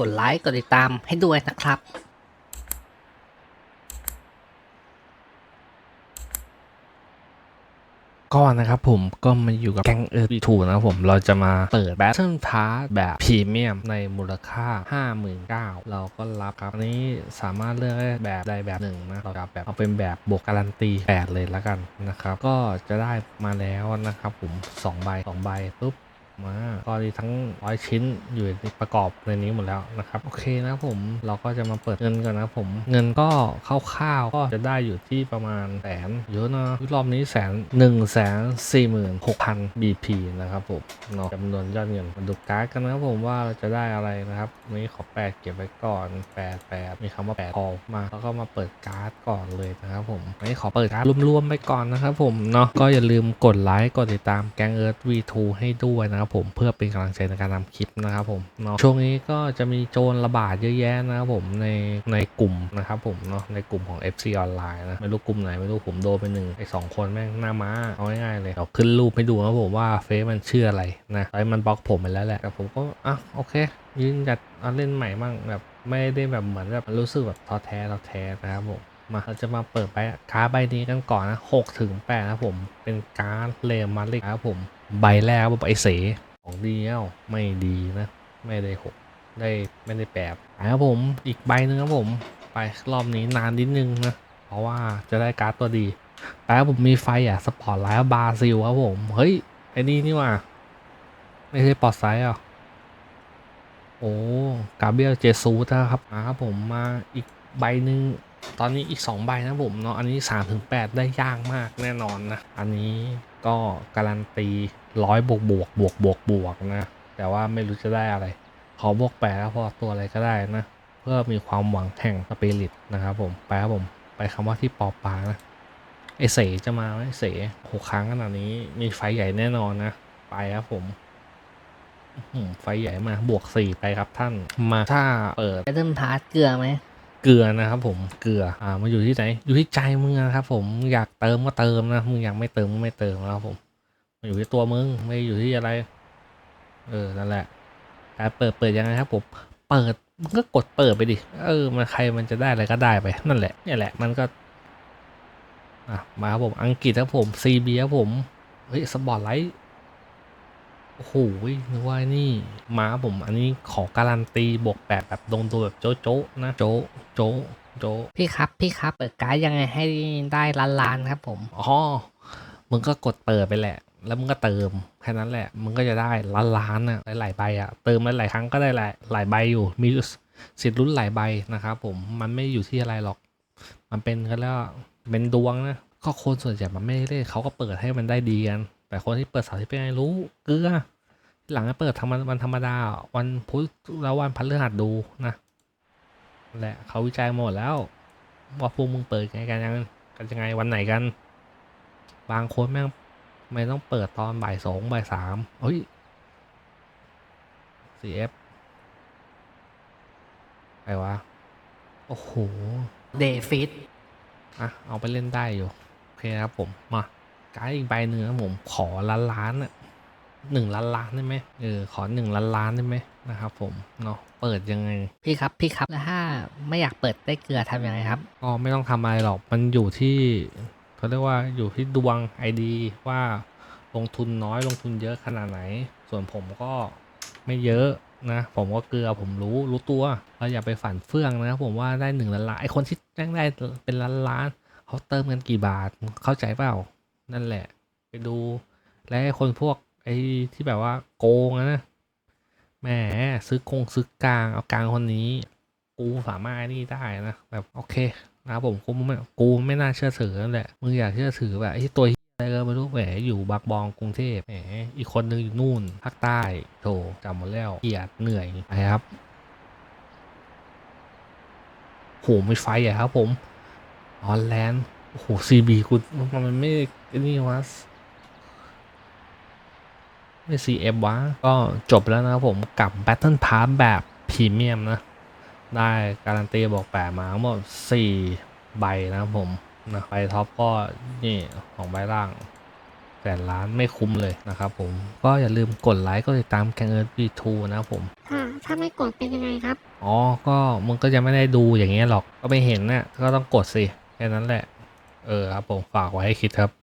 กดไลค์ กดติดตามให้ด้วยนะครับก็นะครับผมก็มาอยู่กับแก๊งเออร์ทูนะครับผมเราจะมาเปิดแบทเทิลพาร์แบบพรีเมียมในมูลค่า 59,000เราก็รับครับอันนี้สามารถเลือกได้แบบใดแบบหนึ่งนะเราจะแบบเอาเป็นแบบบวกการันตี8เลยแล้วกันนะครับ ก็จะได้มาแล้วนะครับผม 2 ใบ 2 ใบปุ๊บ มาก็มีทั้งร้อยชิ้นอยู่ประกอบในนี้หมดแล้วนะครับ โอเคนะผมเราก็จะมาเปิดเงินก่อนนะผม เงินก็คร่าวๆก็จะได้อยู่ที่ประมาณแสนเยอะนะรอบนี้แสนหนึ่งแสนสี่หมื่นหกพัน BP นะครับผมเนาะจำนวนยอดเงินมาดูการ์ดกันนะครับผมว่าเราจะได้อะไรนะครับนี้ขอแปดเก็บไว้ก่อนแปดแปดมีคำว่าแปดพอมาแล้วก็มาเปิดการ์ดก่อนเลยนะครับผมอันนี้ขอเปิดการ์ดรวมๆไปก่อนนะครับผมเนาะก็อย่าลืมกดไลค์กดติดตามแกงเอิร์ธ V2 ให้ด้วยนะครับผมเพื่อเป็นกำลังใจในการทำคลิปนะครับผมเนาะช่วงนี้ก็จะมีโจรระบาดเยอะแยะนะครับผมในในกลุ่มนะครับผมเนาะในกลุ่มของ FC ออนไลน์นะไม่รู้กลุ่มไหนไม่รู้ผมโดนไปหนึ่งไอ้สองคนแม่งหน้าม้าเอาง่ายๆเลยเดี๋ยวขึ้นรูปให้ดูนะครับผมว่าเฟซมันชื่ออะไรนะไอ้มันบล็อกผมไปแล้วแหละแต่ผมก็อะโอเคยืนจัดเอาเล่นใหม่มั่งแบบไม่ได้แบบเหมือนแบบรู้สึกแบบท้อแท้ท้อแท้นะครับผมมาเราจะมาเปิดใบการ์ดใบนี้กันก่อนนะหกถึงแปดนะผมเป็นการ์ดเลมมาลิกนะครับผม ใบแรกครับผมไอเสของดีเอ้าไม่ดีนะ ไม่ได้หกได้ไม่ได้แปดนะครับผมอีกใบหนึ่งครับผม ไปรอบนี้นานนิดนึงนะ เพราะว่าจะได้การ์ดตัวดีแป๊บผมมีไฟอะสปอร์ตไลท์บาซิลครับผม เฮ้ย ไอ้นี่นี่ว่า ไม่ใช่ปอดไซส์อะโอ้กาเบียลเจซูสนะครับอ่าครับผมมาอีกใบหนึ่งตอนนี้อีก 2 ใบนะผมเนาะอันนี้ 3-8 ได้ยากมากแน่นอนนะ อันนี้ ก็การันตีร้อยบวกบวกบวกบวกบวกนะ แต่ว่าไม่รู้จะได้อะไร ขอบวกแปดแล้วพอตัวอะไรก็ได้นะ เพื่อมีความหวังแห่งสปิริตนะครับผมไปครับผมไปคำว่าที่ปอปานะไอเสจะมาไหมเสหกครั้งขนาดนี้มีไฟใหญ่แน่นอนนะ ไปครับผมไฟใหญ่มาบวกสี่ไปครับท่านมาถ้าเปิดแบตเทิลพาร์ทเกลือไหม เกลือนะครับผมเกลืออ่ามาอยู่ที่ไหนอยู่ที่ใจมึงนะครับผมอยากเติมก็เติมนะมึงอยากไม่เติมก็ไม่เติมนะครับผมมาอยู่ที่ตัวมึงไม่อยู่ที่อะไร เออนั่นแหละการเปิดเปิดยังไงครับผมเปิดมึงก็กดเปิดไปดิเออมันใครมันจะได้อะไรก็ได้ไปนั่นแหละนี่แหละมันก็อะมาครับผมอังกฤษครับผมซีบีครับผมเฮ้ยสปอร์ตไลท์ โอ้โหนึกว่าไอ้นี่มาครับผมอันนี้ขอการันตีบวกแปดแบบลงตัวแบบโจ๊ะโจ๊ะนะโจ๊ะโจ๊ะโจ๊ะพี่ครับพี่ครับเปิดการ์ดยังไงให้ได้ล้านล้านๆครับผมอ๋อมึงก็กดเปิดไปแหละ แล้วมึงก็เติมแค่นั้นแหละมึงก็จะได้ล้านล้านๆอะหลายๆใบอะเติมหลายๆครั้งก็ได้หลายหลายใบอยู่มีสิทธิ์ลุ้นหลายใบนะครับผมมันไม่อยู่ที่อะไรหรอก มันเป็นก็แล้วาเป็นดวงนะก็คนส่วนใหญ่มันไม่ได้เล่นเขาก็เปิดให้มันได้ดีกัน แต่คนที่เปิดเสาร์ที่เป็นไงรู้ เกลือ หลังจะเปิดธรรมวันธรรมดา วันพุธแล้ววันพฤหัสดูนะนั่นแหละเขาวิจัยหมดแล้ว ว่าพวกมึงเปิดไงกันยังกันยังไงวันไหนกัน บางคนแม่งไม่ต้องเปิดตอนบ่ายสองบ่ายสามเฮ้ย CF ไปวะ โอ้โห เดฟิตอะ เอาไปเล่นได้อยู่ โอเคครับผม มา การ์ดอีกใบหนึ่งครับผมขอล้านล้านอะหนึ่งล้านล้านได้ไหมเออขอหนึ่งล้านล้านได้ไหมนะครับผมเนาะเปิดยังไง พี่ครับพี่ครับแล้วถ้าไม่อยากเปิดได้เกลือทำยังไงครับก็ไม่ต้องทำอะไรหรอกมันอยู่ที่เขาเรียกว่าอยู่ที่ดวงไอดีว่าลงทุนน้อยลงทุนเยอะขนาดไหน ส่วนผมก็ไม่เยอะนะ ผมก็เกลือผมรู้รู้ตัวเราอย่าไปฝันเฟื่องนะครับผมว่าได้หนึ่งล้านล้านไอคนที่แจ้งได้เป็นล้านล้านเขาเติมกันกี่บาทเข้าใจเปล่า นั่นแหละ ไปดู และคนพวกไอ้ที่แบบว่าโกงนะแหมซื้อคงซื้อกลางเอากลางคนนี้ กูสามารถนี่ได้นะแบบโอเคนะผมกูไม่กูไม่น่าเชื่อถือนั่นแหละมึงอยากเชื่อถือแบบไอ้ตัวอะไรก็ไม่รู้แหมอยู่บางบองกรุงเทพแหมอีกคนนึงอยู่นู่นภาคใต้โถจำหมดแล้วเกียดเหนื่อยไปครับโหไม่ไฟอะครับผมออนแลนด์ โอ้โหซีบีกูมันไม่นี่วะไม่ซีเอฟวะ ก็จบแล้วนะครับผมกับ Battle Pass แบบพรีเมียมนะ ได้การันตีบอกแปะมาทั้งหมด4ใบนะครับผมนะใบท็อปก็นี่ของใบล่างแสนล้านไม่คุ้มเลยนะครับผม ก็อย่าลืมกดไลค์ก็ติดตามแกงเอิร์ธบีทูนะผม ถ้าถ้าไม่กดเป็นยังไงครับ อ๋อ ก็มึงก็จะไม่ได้ดูอย่างเงี้ยหรอก ก็ไม่เห็นนะ่ะก็ต้องกดสิ แค่นั้นแหละ เออครับผมฝากไว้ให้คิดครับ